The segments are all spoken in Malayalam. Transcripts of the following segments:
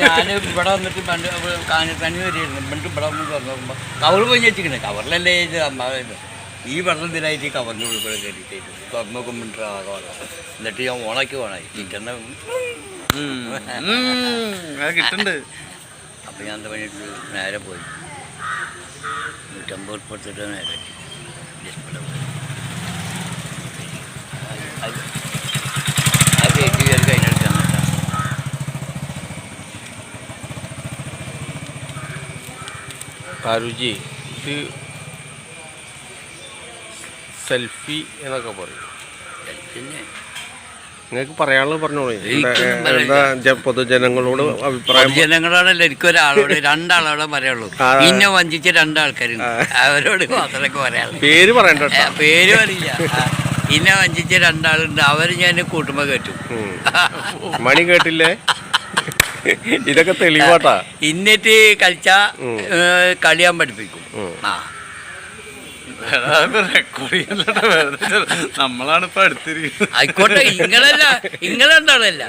ഞാൻ ഇവിടെ വന്നിട്ട് പണ്ട് കാഞ്ഞിട്ടണി വരെയായിരുന്നു. പണ്ട് ഇവിടെ വന്ന് തുറന്നു കവർ പോയി കവറിലല്ലേ ഇത് അമ്മാവുന്നത് ഈ വെള്ളം ഇതിനായിട്ട് ഈ കവറിന്റെ ഉള്ളിൽ കൂടെ കയറിയിട്ട് തുറന്നു നോക്കുമ്പോൾ ആകെ എന്നിട്ട് ഞാൻ ഓണാക്കി ഓണായി. കിട്ടുന്ന കിട്ടുന്നുണ്ട് അപ്പോൾ ഞാൻ എന്താ പണിയിട്ട് നേരെ പോയി. നൂറ്റമ്പത് ഉൾപ്പെടുത്തിട്ട് നേരെ താരുജി ഇത് സെൽഫി എന്നൊക്കെ പറയും. നിങ്ങൾക്ക് പറയാനുള്ളത് പറഞ്ഞോളൂ. എന്താ- പൊതുജനങ്ങളോട് അഭിപ്രായം ജനങ്ങളോടല്ല എനിക്ക് ഒരാളോട് രണ്ടാളോടെ പറയുള്ളൂ ആ. പിന്നെ വഞ്ചിച്ച രണ്ടാൾക്കാരുണ്ട്. അവരോട് മാത്രമൊക്കെ പറയാനുള്ളൂ. പേര് പറയണ്ട പേര് പറയില്ല. ഇന്നെ പിന്നെ വഞ്ചിച്ച രണ്ടാളുണ്ട്. അവർ ഞാൻ കൂട്ടുമ്പോൾ കേട്ടു. മണി കേട്ടില്ലേ? ഇതൊക്കെ തെളിവാട്ടാ. ഇന്നിട്ട് കളിച്ച. കളിയാൻ പഠിപ്പിക്കും. ആ. നമ്മളാണ് ഇപ്പൊ അടുത്തിരിക്കുന്നത്. ആയിക്കോട്ടെ ഇങ്ങളല്ല ഇങ്ങളെന്താണല്ല?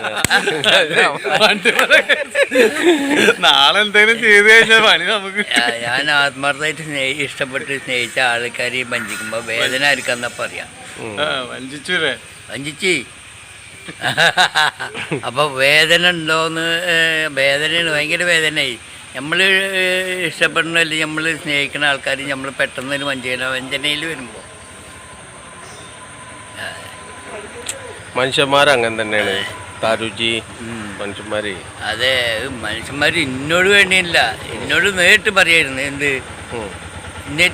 നാളെ എന്തെങ്കിലും ചെയ്ത് കഴിഞ്ഞാൽ പണി നമുക്ക് ഞാൻ ആത്മാർത്ഥമായിട്ട് സ്നേഹി ഇഷ്ടപ്പെട്ട് സ്നേഹിച്ച ആൾക്കാരെയും വഞ്ചിക്കുമ്പോ വേദന ആയിരിക്കാന്നാ എന്നപ്പറിയാം വഞ്ചിച്ചു വഞ്ചിച്ചി. അപ്പോൾ വേദന ഉണ്ടോന്ന് വേദനയാണ് ഭയങ്കര വേദനയായി. നമ്മൾ ഇഷ്ടപ്പെടുന്ന അല്ലെങ്കിൽ നമ്മൾ സ്നേഹിക്കുന്ന ആൾക്കാർ നമ്മൾ പെട്ടെന്ന് ഒരു വഞ്ചന വഞ്ചനയിൽ വരുമ്പോൾ മനുഷ്യന്മാർ അങ്ങനെ തന്നെയാണ്. താരുജി മനുഷ്യന്മാരെ. അതെ മനുഷ്യന്മാർ ഇന്നോട് വേണ്ടിയില്ല. ഇന്നോട് നേരിട്ട് പറയായിരുന്നു എന്ത്?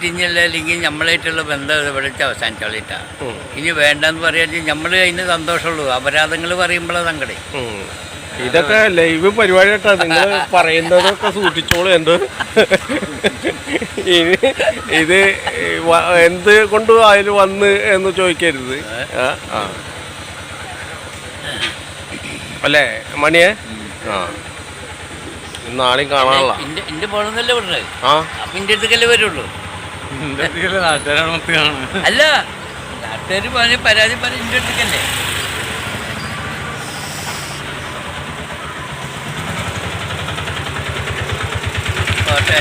ഇഞ്ഞല്ല അല്ലെങ്കിൽ നമ്മളായിട്ടുള്ള ബന്ധം ഇവിടെ വെച്ച് അവസാനിച്ചോളിട്ടാ. ഇനി വേണ്ടെന്ന് പറയാൻ നമ്മൾ അതിന് സന്തോഷമുള്ളൂ. അപരാധങ്ങൾ പറയുമ്പോഴാണ് സങ്കടം. ഇതൊക്കെ ലൈവ് പരിപാടിയായിട്ടാ നിങ്ങൾ പറയുന്നതൊക്കെ സൂക്ഷിച്ചോളൂ എന്ത്. ഇനി ഇത് എന്ത് കൊണ്ട് അതിൽ വന്ന് എന്ന് ചോദിക്കരുത്. അല്ലേ മണിയെ? ആ. നാളെയും കാണാനുള്ള. എന്റെ പോണെന്നല്ലേ പറഞ്ഞത് ആ. അപ്പം അടുത്തേക്കല്ലേ വരുള്ളൂ. എന്റെ അടുത്തേക്കല്ലേ കാണുന്നത് അല്ല നാട്ടുകാർ പറഞ്ഞ പരാതി പറഞ്ഞ എന്റെ അടുത്തേക്കല്ലേ. പോട്ടെ.